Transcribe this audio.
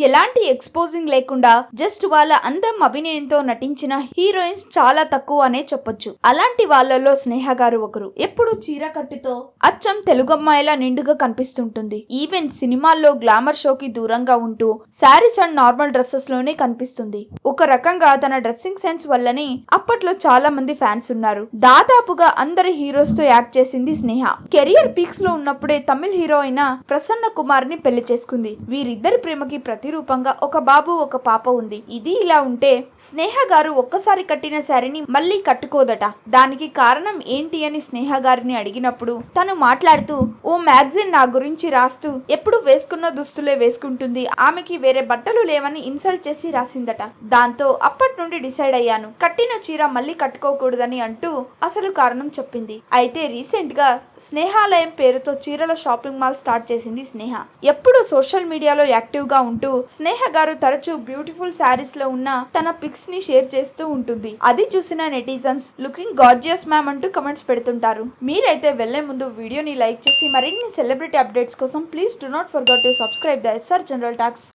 ఎలాంటి ఎక్స్పోజింగ్ లేకుండా జస్ట్ వాళ్ళ అందం అభినయంతో నటించిన హీరోయిన్స్ చాలా తక్కువ అనే చెప్పొచ్చు. అలాంటి వాళ్ళలో స్నేహ గారు ఒకరు. ఎప్పుడు చీర కట్టుతో అచ్చం తెలుగమ్మాయిలా నిండుగా కనిపిస్తుంటుంది. ఈవెన్ సినిమాల్లో గ్లామర్ షోకి దూరంగా ఉంటూ శారీస్ అండ్ నార్మల్ డ్రెస్సెస్లోనే కనిపిస్తుంది. ఒక రకంగా తన డ్రెస్సింగ్ సెన్స్ వల్లనే అప్పట్లో చాలా మంది ఫ్యాన్స్ ఉన్నారు. దాదాపుగా అందరి హీరోస్తో యాక్ట్ చేసింది స్నేహ. కెరియర్ పీక్స్లో ఉన్నప్పుడే తమిళ్ హీరో అయిన ప్రసన్న కుమార్ని పెళ్ళి చేసుకుంది. వీరిద్దరి ప్రేమకి ప్రతిరూపంగా ఒక బాబు ఒక పాప ఉంది. ఇది ఇలా ఉంటే స్నేహ గారు ఒక్కసారి కట్టిన శారీని మళ్ళీ కట్టుకోదట. దానికి కారణం ఏంటి అని స్నేహ గారిని అడిగినప్పుడు తను మాట్లాడుతూ ఓ మ్యాగజైన్ నా గురించి రాస్తూ ఎప్పుడు వేసుకున్న దుస్తులే వేసుకుంటుంది. ఆమెకి వేరే బట్టలు లేవని ఇన్సల్ట్ చేసి రాసిందట. దాంతో అప్పటి నుండి డిసైడ్ అయ్యాను. కట్టిన చీర మళ్ళీ కట్టుకోకూడదని అంటూ అసలు కారణం చెప్పింది. అయితే రీసెంట్గా స్నేహాలయం పేరుతో చీరల షాపింగ్ మాల్ స్టార్ట్ చేసింది స్నేహ. ఎప్పుడు సోషల్ మీడియాలో యాక్టివ్గా ఉంటూ స్నేహ గారు తరచూ బ్యూటిఫుల్ శారీస్లో ఉన్న తన పిక్స్ని షేర్ చేస్తూ ఉంటుంది. అది చూసిన నెటిజన్స్ లుకింగ్ గార్జియస్ మ్యామ్ అంటూ కమెంట్స్ పెడుతుంటారు. మీరైతే వెళ్ళే ముందు వీడియోని లైక్ చేసి మరిన్ని సెలబ్రిటీ అప్డేట్స్ కోసం please do not forget to subscribe the SR general talks.